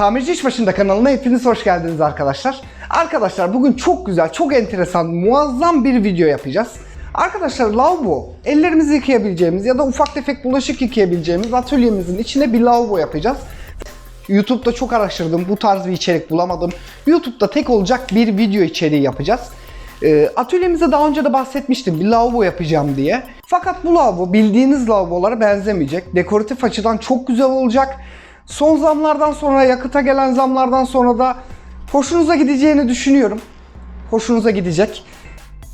Tamirci İş Başında kanalına hepiniz hoş geldiniz arkadaşlar. Arkadaşlar bugün çok güzel, çok enteresan, muazzam bir video yapacağız. Arkadaşlar lavabo, ellerimizi yıkayabileceğimiz ya da ufak tefek bulaşık yıkayabileceğimiz atölyemizin içine bir lavabo yapacağız. YouTube'da çok araştırdım, bu tarz bir içerik bulamadım. YouTube'da tek olacak bir video içeriği yapacağız. E, atölyemize daha önce de bahsetmiştim bir lavabo yapacağım diye. Fakat bu lavabo bildiğiniz lavabolara benzemeyecek. Dekoratif açıdan çok güzel olacak. Son zamlardan sonra, yakıta gelen zamlardan sonra da hoşunuza gideceğini düşünüyorum. Hoşunuza gidecek.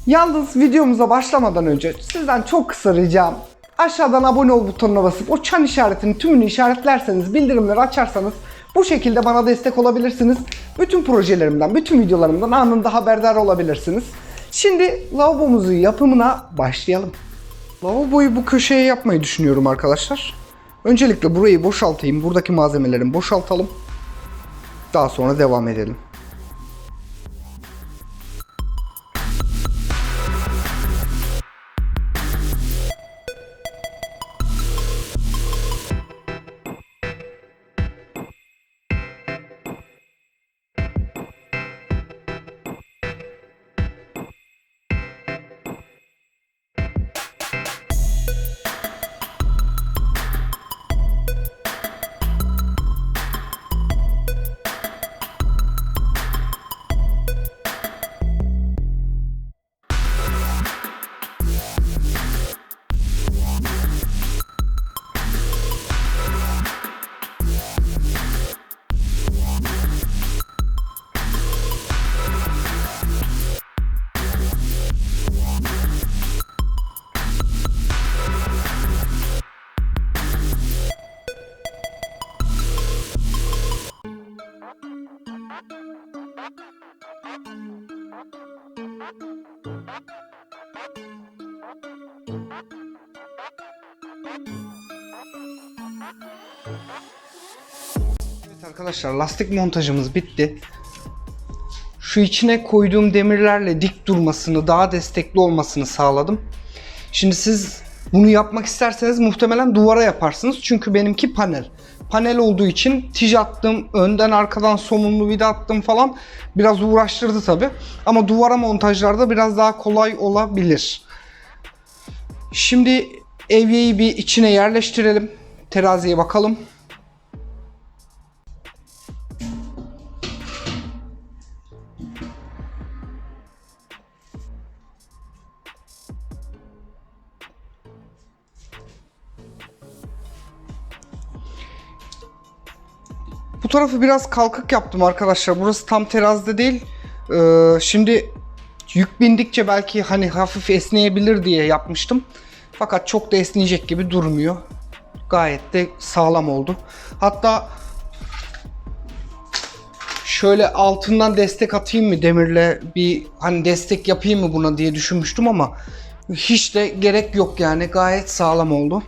Yalnız videomuza başlamadan önce sizden çok kısa ricam aşağıdan abone ol butonuna basıp o çan işaretinin tümünü işaretlerseniz, bildirimleri açarsanız bu şekilde bana destek olabilirsiniz. Bütün projelerimden, bütün videolarımdan anında haberdar olabilirsiniz. Şimdi lavabomuzun yapımına başlayalım. Lavaboyu bu köşeye yapmayı düşünüyorum arkadaşlar. Öncelikle burayı boşaltayım. Buradaki malzemeleri boşaltalım. Daha sonra devam edelim. Evet arkadaşlar lastik montajımız bitti. Şu içine koyduğum demirlerle dik durmasını, daha destekli olmasını sağladım. Şimdi siz bunu yapmak isterseniz muhtemelen duvara yaparsınız. Çünkü benimki panel. Panel olduğu için tij attım, önden arkadan somunlu vida attım falan. Biraz uğraştırdı tabi. Ama duvara montajlarda biraz daha kolay olabilir. Şimdi evyeyi bir içine yerleştirelim. Teraziye bakalım. Bu tarafı biraz kalkık yaptım arkadaşlar. Burası tam terazide değil. Ee, şimdi yük bindikçe belki hani hafif esneyebilir diye yapmıştım. Fakat çok da esneyecek gibi durmuyor. Gayet de sağlam oldu. Hatta şöyle altından destek atayım mı demirle bir hani destek yapayım mı buna diye düşünmüştüm ama hiç de gerek yok yani gayet sağlam oldu.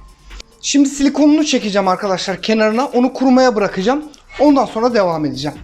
Şimdi silikonunu çekeceğim arkadaşlar kenarına. Onu kurumaya bırakacağım. Ondan sonra devam edeceğim.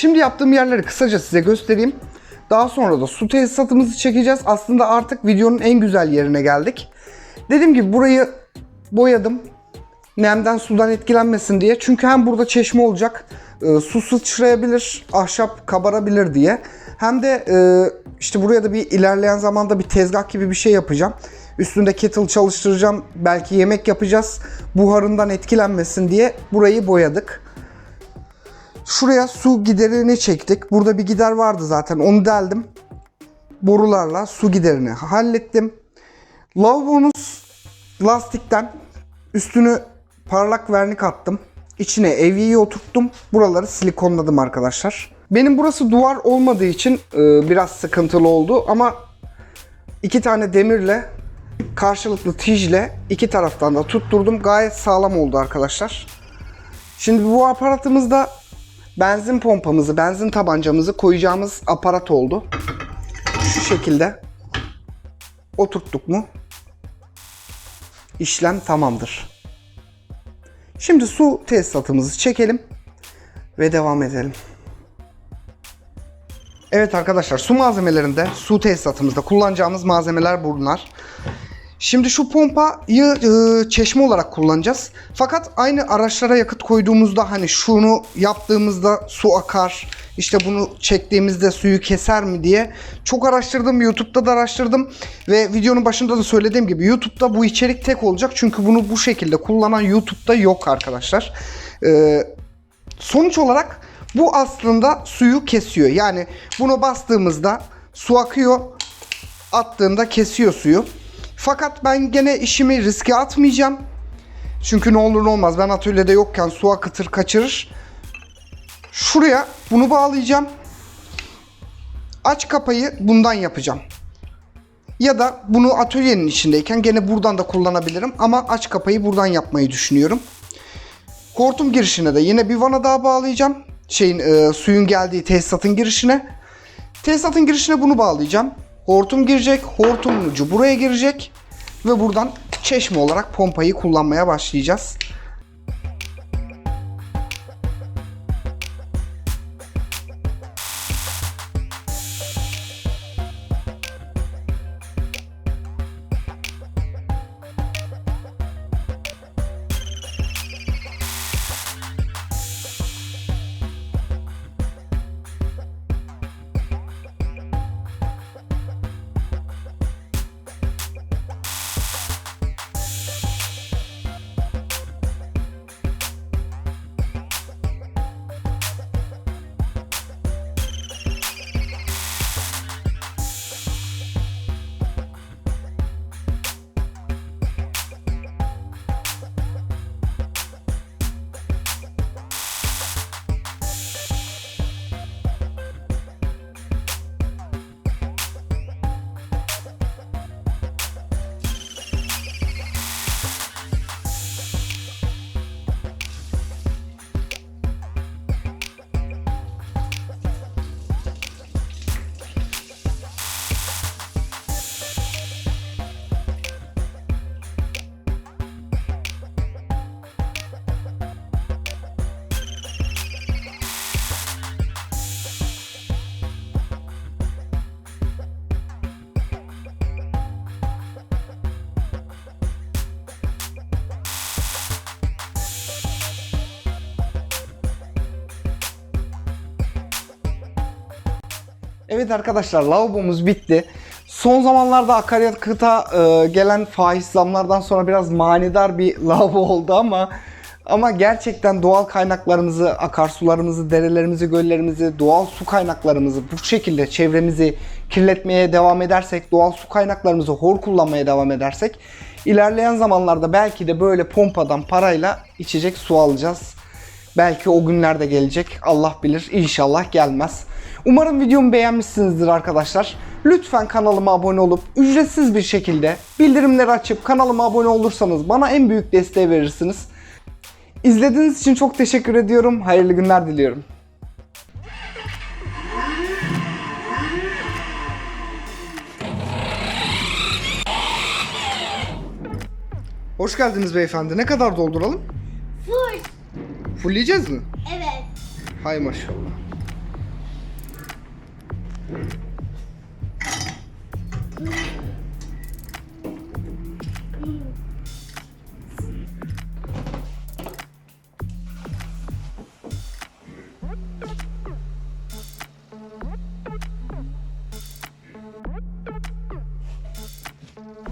Şimdi yaptığım yerleri kısaca size göstereyim. Daha sonra da su tesisatımızı çekeceğiz. Aslında artık videonun en güzel yerine geldik. Dediğim gibi burayı boyadım. Nemden sudan etkilenmesin diye. Çünkü hem burada çeşme olacak. e, su sıçrayabilir, ahşap kabarabilir diye. Hem de e, işte buraya da bir ilerleyen zamanda bir tezgah gibi bir şey yapacağım. Üstünde kettle çalıştıracağım. Belki yemek yapacağız. Buharından etkilenmesin diye burayı boyadık. Şuraya su giderini çektik. Burada bir gider vardı zaten. Onu deldim. Borularla su giderini hallettim. Lavabomuz lastikten üstünü parlak vernik attım. İçine evyeyi oturttum. Buraları silikonladım arkadaşlar. Benim burası duvar olmadığı için e, biraz sıkıntılı oldu ama iki tane demirle karşılıklı tijle iki taraftan da tutturdum. Gayet sağlam oldu arkadaşlar. Şimdi bu aparatımızda benzin pompamızı, benzin tabancamızı koyacağımız aparat oldu. Şu şekilde oturttuk mu işlem tamamdır. Şimdi su tesisatımızı çekelim ve devam edelim. Evet arkadaşlar su malzemelerinde, su tesisatımızda kullanacağımız malzemeler bunlar. Şimdi şu pompayı e, çeşme olarak kullanacağız. Fakat aynı araçlara yakıt koyduğumuzda hani şunu yaptığımızda su akar, işte bunu çektiğimizde suyu keser mi diye çok araştırdım. YouTube'da da araştırdım ve videonun başında da söylediğim gibi YouTube'da bu içerik tek olacak. Çünkü bunu bu şekilde kullanan YouTube'da yok arkadaşlar. Ee, sonuç olarak bu aslında suyu kesiyor. Yani bunu bastığımızda su akıyor, attığında kesiyor suyu. Fakat ben gene işimi riske atmayacağım. Çünkü ne olur ne olmaz ben atölyede yokken su akıtır kaçırır. Şuraya bunu bağlayacağım. Aç kapayı bundan yapacağım. Ya da bunu atölyenin içindeyken gene buradan da kullanabilirim ama aç kapayı buradan yapmayı düşünüyorum. Hortum girişine de yine bir vana daha bağlayacağım. Şeyin e, suyun geldiği tesisatın girişine. Tesisatın girişine bunu bağlayacağım. Hortum girecek. Hortumun ucu buraya girecek. Ve buradan çeşme olarak pompayı kullanmaya başlayacağız. Evet arkadaşlar lavabomuz bitti. Son zamanlarda akaryakıta e, gelen faiz zamlardan sonra biraz manidar bir lavabo oldu ama ama gerçekten doğal kaynaklarımızı, akarsularımızı, derelerimizi, göllerimizi, doğal su kaynaklarımızı bu şekilde çevremizi kirletmeye devam edersek, doğal su kaynaklarımızı hor kullanmaya devam edersek ilerleyen zamanlarda belki de böyle pompadan parayla içecek su alacağız. Belki o günler de gelecek. Allah bilir. İnşallah gelmez. Umarım videomu beğenmişsinizdir arkadaşlar. Lütfen kanalıma abone olup ücretsiz bir şekilde bildirimleri açıp kanalıma abone olursanız bana en büyük desteği verirsiniz. İzlediğiniz için çok teşekkür ediyorum. Hayırlı günler diliyorum. Hoş geldiniz beyefendi. Ne kadar dolduralım? Full. Fullleyeceğiz mi? Evet. Hay maşallah.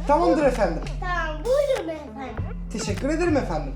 Tamamdır efendim. Tamam buyurun efendim. Teşekkür ederim efendim.